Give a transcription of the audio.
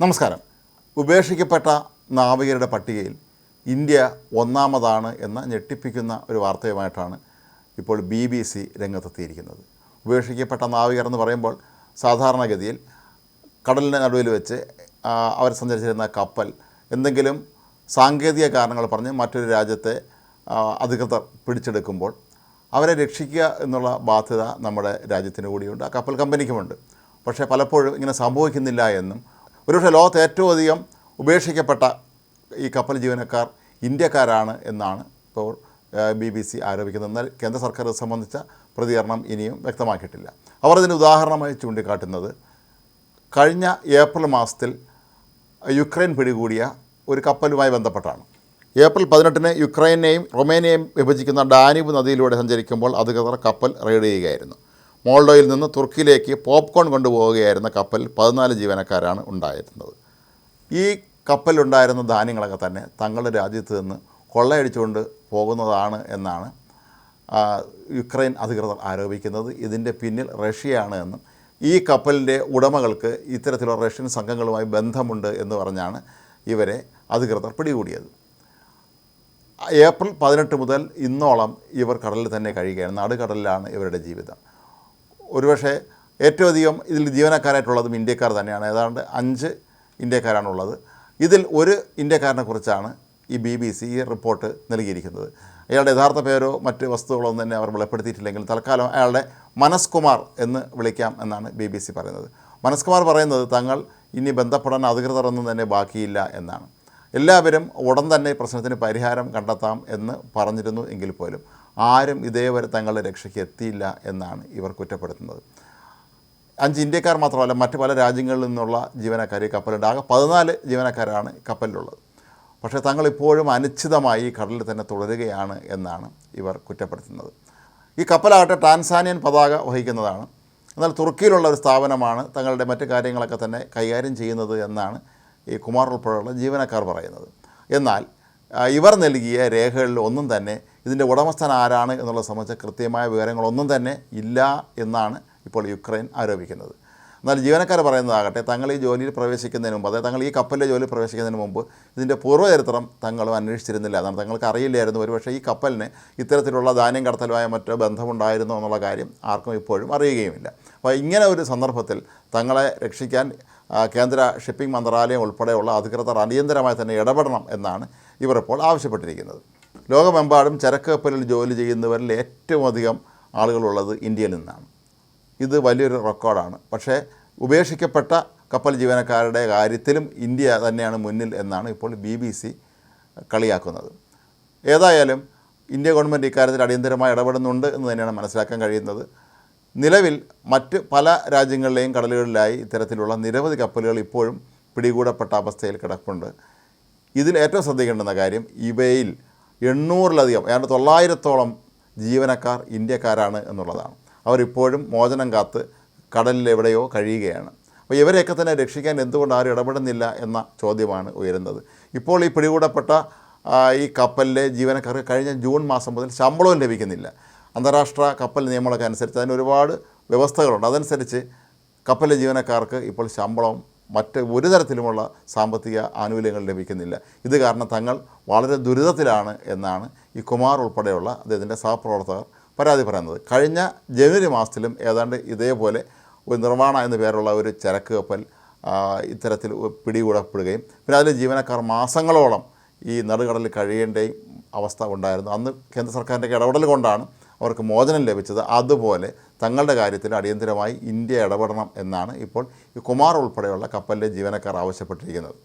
നമസ്കാരം. ഉപേക്ഷിക്കപ്പെട്ട നാവികരുടെ പട്ടികയിൽ ഇന്ത്യ ഒന്നാമതാണ് എന്ന് ഞെട്ടിപ്പിക്കുന്ന ഒരു വാർത്തയുമായിട്ടാണ് ഇപ്പോൾ ബി ബി സി രംഗത്തെത്തിയിരിക്കുന്നത്. ഉപേക്ഷിക്കപ്പെട്ട നാവികർ എന്ന് പറയുമ്പോൾ സാധാരണഗതിയിൽ കടലിന്റെ നടുവിൽ വെച്ച് അവർ സഞ്ചരിച്ചിരുന്ന കപ്പൽ എന്തെങ്കിലും സാങ്കേതിക കാരണങ്ങൾ പറഞ്ഞ് മറ്റൊരു രാജ്യത്തെ അധികൃതർ പിടിച്ചെടുക്കുമ്പോൾ അവരെ രക്ഷിക്കുക എന്നുള്ള ബാധ്യത നമ്മുടെ രാജ്യത്തിന് കൂടിയുണ്ട്. ആ കപ്പൽ കമ്പനിക്കുമുണ്ട്. പക്ഷേ പലപ്പോഴും ഇങ്ങനെ സംഭവിക്കുന്നില്ല എന്നും ഒരുപക്ഷെ ലോകത്ത് ഏറ്റവും അധികം ഉപേക്ഷിക്കപ്പെട്ട ഈ കപ്പൽ ജീവനക്കാർ ഇന്ത്യക്കാരാണ് എന്നാണ് ഇപ്പോൾ ബി ബി സി ആരോപിക്കുന്നത്. എന്നാൽ കേന്ദ്ര സർക്കാർ സംബന്ധിച്ച പ്രതികരണം ഇനിയും വ്യക്തമാക്കിയിട്ടില്ല. അവർ ഇതിന് ഉദാഹരണമായി ചൂണ്ടിക്കാട്ടുന്നത് കഴിഞ്ഞ ഏപ്രിൽ മാസത്തിൽ യുക്രൈൻ പിടികൂടിയ ഒരു കപ്പലുമായി ബന്ധപ്പെട്ടാണ്. ഏപ്രിൽ പതിനെട്ടിന് യുക്രൈനെയും റൊമേനിയയും വിഭജിക്കുന്ന ഡാനിബ് നദിയിലൂടെ സഞ്ചരിക്കുമ്പോൾ അധികൃതർ കപ്പൽ റെയ്ഡ് ചെയ്യുകയായിരുന്നു. മോൾഡോയിൽ നിന്ന് തുർക്കിയിലേക്ക് പോപ്കോൺ കൊണ്ടുപോവുകയായിരുന്ന കപ്പൽ പതിനാല് ജീവനക്കാരാണ് ഉണ്ടായിരുന്നത്. ഈ കപ്പലുണ്ടായിരുന്ന ധാന്യങ്ങളൊക്കെ തന്നെ തങ്ങളുടെ രാജ്യത്ത് നിന്ന് കൊള്ളയടിച്ചുകൊണ്ട് പോകുന്നതാണ് എന്നാണ് യുക്രൈൻ അധികൃതർ ആരോപിക്കുന്നത്. ഇതിന്റെ പിന്നിൽ റഷ്യയാണ് എന്നും ഈ കപ്പലിന്റെ ഉടമകൾക്ക് ഇത്തരത്തിലുള്ള റഷ്യൻ സംഘങ്ങളുമായി ബന്ധമുണ്ട് എന്ന് പറഞ്ഞാണ് ഇവരെ അധികൃതർ പിടികൂടിയത്. ഏപ്രിൽ പതിനെട്ട് മുതൽ ഇന്നോളം ഇവർ കടലിൽ തന്നെ കഴിയുകയാണ് നടുകടലിലാണ് ഇവരുടെ ജീവിതം. ഒരുപക്ഷെ ഏറ്റവും അധികം ഇതിൽ ജീവനക്കാരായിട്ടുള്ളതും ഇന്ത്യക്കാർ തന്നെയാണ്. ഏതാണ്ട് അഞ്ച് ഇന്ത്യക്കാരാണുള്ളത്. ഇതിൽ ഒരു ഇന്ത്യക്കാരനെ കുറിച്ചാണ് ഈ ബി ബി സി ഈ റിപ്പോർട്ട് നൽകിയിരിക്കുന്നത്. അയാളുടെ യഥാർത്ഥ പേരോ മറ്റ് വസ്തുക്കളോ ഒന്നും തന്നെ അവർ വെളിപ്പെടുത്തിയിട്ടില്ലെങ്കിൽ തൽക്കാലം അയാളുടെ മനസ്കുമാർ എന്ന് വിളിക്കാം എന്നാണ് ബി ബി സി പറയുന്നത്. മനസ്കുമാർ പറയുന്നത് തങ്ങൾ ഇനി ബന്ധപ്പെടാൻ അധികൃതരൊന്നും തന്നെ ബാക്കിയില്ല എന്നാണ്. എല്ലാവരും ഉടൻ തന്നെ പ്രശ്നത്തിന് പരിഹാരം കണ്ടെത്താം എന്ന് പറഞ്ഞിരുന്നു എങ്കിൽ പോലും. ആരും ഇതേവരെ തങ്ങളുടെ രക്ഷയ്ക്ക് എത്തിയില്ല എന്നാണ് ഇവർ കുറ്റപ്പെടുത്തുന്നത്. അഞ്ച് ഇന്ത്യക്കാർ മാത്രമല്ല മറ്റ് പല രാജ്യങ്ങളിൽ നിന്നുള്ള ജീവനക്കാർ ഈ കപ്പലുണ്ട്. ആകെ പതിനാല് ജീവനക്കാരാണ് കപ്പലിലുള്ളത്. പക്ഷേ തങ്ങൾ ഇപ്പോഴും അനിശ്ചിതമായി ഈ കടലിൽ തന്നെ തുടരുകയാണ് എന്നാണ് ഇവർ കുറ്റപ്പെടുത്തുന്നത്. ഈ കപ്പലാകട്ടെ ടാൻസാനിയൻ പതാക വഹിക്കുന്നതാണ്. എന്നാൽ തുർക്കിയിലുള്ള ഒരു സ്ഥാപനമാണ് തങ്ങളുടെ മറ്റ് കാര്യങ്ങളൊക്കെ തന്നെ കൈകാര്യം ചെയ്യുന്നത് എന്നാണ് ഈ കുമാർ ഉൾപ്പെടെയുള്ള ജീവനക്കാർ പറയുന്നത്. എന്നാൽ ഇവർ നൽകിയ രേഖകളിൽ ഒന്നും തന്നെ ഇതിന്റെ ഉടമസ്ഥൻ ആരാണ് എന്നുള്ളത് സംബന്ധിച്ച കൃത്യമായ വിവരങ്ങളൊന്നും തന്നെ ഇല്ല എന്നാണ് ഇപ്പോൾ യുക്രൈൻ ആരോപിക്കുന്നത്. എന്നാൽ ജീവനക്കാർ പറയുന്നതാകട്ടെ തങ്ങൾ ഈ ജോലിയിൽ പ്രവേശിക്കുന്നതിന് മുമ്പ് അതായത് തങ്ങൾ ഈ കപ്പലിലെ ജോലി പ്രവേശിക്കുന്നതിന് മുമ്പ് ഇതിന്റെ പൂർവചരിത്രം തങ്ങളും അന്വേഷിച്ചിരുന്നില്ല അതാണ് തങ്ങൾക്ക് അറിയില്ലായിരുന്നു. ഒരുപക്ഷേ ഈ കപ്പലിന് ഇത്തരത്തിലുള്ള ധാന്യം കടത്തലുമായ മറ്റോ ബന്ധമുണ്ടായിരുന്നു എന്നുള്ള കാര്യം ആർക്കും ഇപ്പോഴും അറിയുകയുമില്ല. അപ്പോൾ ഇങ്ങനെ ഒരു സന്ദർഭത്തിൽ തങ്ങളെ രക്ഷിക്കാൻ കേന്ദ്ര ഷിപ്പിംഗ് മന്ത്രാലയം ഉൾപ്പെടെയുള്ള അധികൃതർ അടിയന്തരമായി തന്നെ ഇടപെടണം എന്നാണ് ഇവർ ഇപ്പോൾ ആവശ്യപ്പെട്ടിരിക്കുന്നത്. ലോകമെമ്പാടും ചരക്ക് കപ്പലിൽ ജോലി ചെയ്യുന്നവരിൽ ഏറ്റവും അധികം ആളുകളുള്ളത് ഇന്ത്യയിൽ നിന്നാണ്. ഇത് വലിയൊരു റെക്കോർഡാണ്. പക്ഷേ ഉപേക്ഷിക്കപ്പെട്ട കപ്പൽ ജീവനക്കാരുടെ കാര്യത്തിലും ഇന്ത്യ തന്നെയാണ് മുന്നിൽ എന്നാണ് ഇപ്പോൾ ബി ബി സി കളിയാക്കുന്നത്. ഏതായാലും ഇന്ത്യ ഗവൺമെന്റ് ഇക്കാര്യത്തിൽ അടിയന്തരമായി ഇടപെടുന്നുണ്ട് എന്ന് തന്നെയാണ് മനസ്സിലാക്കാൻ കഴിയുന്നത്. നിലവിൽ മറ്റ് പല രാജ്യങ്ങളിലെയും കടലുകളിലായി ഇത്തരത്തിലുള്ള നിരവധി കപ്പലുകൾ ഇപ്പോഴും പിടികൂടപ്പെട്ട അവസ്ഥയിൽ കിടപ്പുണ്ട്. ഇതിൽ ഏറ്റവും ശ്രദ്ധിക്കേണ്ടുന്ന കാര്യം ഇവയിൽ എണ്ണൂറിലധികം ഏതാണ്ട് തൊള്ളായിരത്തോളം ജീവനക്കാർ ഇന്ത്യക്കാരാണ് എന്നുള്ളതാണ്. അവരിപ്പോഴും മോചനം കാത്ത് കടലിൽ എവിടെയോ കഴിയുകയാണ്. അപ്പോൾ ഇവരെയൊക്കെ തന്നെ രക്ഷിക്കാൻ എന്തുകൊണ്ട് ആരും ഇടപെടുന്നില്ല എന്ന ചോദ്യമാണ് ഉയരുന്നത്. ഇപ്പോൾ ഈ പിടികൂടപ്പെട്ട ഈ കപ്പലിലെ ജീവനക്കാർക്ക് കഴിഞ്ഞ ജൂൺ മാസം മുതൽ ശമ്പളവും ലഭിക്കുന്നില്ല. അന്താരാഷ്ട്ര കപ്പൽ നിയമങ്ങളൊക്കെ അനുസരിച്ച് അതിന് ഒരുപാട് വ്യവസ്ഥകളുണ്ട്. അതനുസരിച്ച് കപ്പലിലെ ജീവനക്കാർക്ക് ഇപ്പോൾ ശമ്പളം മറ്റ് ഒരു തരത്തിലുമുള്ള സാമ്പത്തിക ആനുകൂല്യങ്ങൾ ലഭിക്കുന്നില്ല. ഇത് കാരണം തങ്ങൾ വളരെ ദുരിതത്തിലാണ് എന്നാണ് ഈ കുമാർ ഉൾപ്പെടെയുള്ള അദ്ദേഹത്തിന്റെ സഹപ്രവർത്തകർ പരാതി പറയുന്നത്. കഴിഞ്ഞ ജനുവരി മാസത്തിലും ഏതാണ്ട് ഇതേപോലെ ഒരു നിർമ്മാണ എന്ന പേരുള്ള ഒരു ചരക്ക് കപ്പൽ ഇത്തരത്തിൽ പിടികൂടപ്പെടുകയും പിന്നെ അതിലെ ജീവനക്കാർ മാസങ്ങളോളം ഈ നടുകടലിൽ കഴിയേണ്ട അവസ്ഥ ഉണ്ടായിരുന്നു. അന്ന് കേന്ദ്ര സർക്കാരിന്റെ ഇടപെടൽ കൊണ്ടാണ് അവർക്ക് മോചനം ലഭിച്ചത് അതുപോലെ തങ്ങളുടെ കാര്യത്തിൽ അടിയന്തരമായി ഇന്ത്യ ഇടപെടണം എന്നാണ് ഇപ്പോൾ ഈ കുമാർ ഉൾപ്പെടെയുള്ള കപ്പലിലെ ജീവനക്കാർ ആവശ്യപ്പെട്ടിരിക്കുന്നത്.